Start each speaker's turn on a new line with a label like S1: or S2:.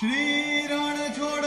S1: Shri Ranchhod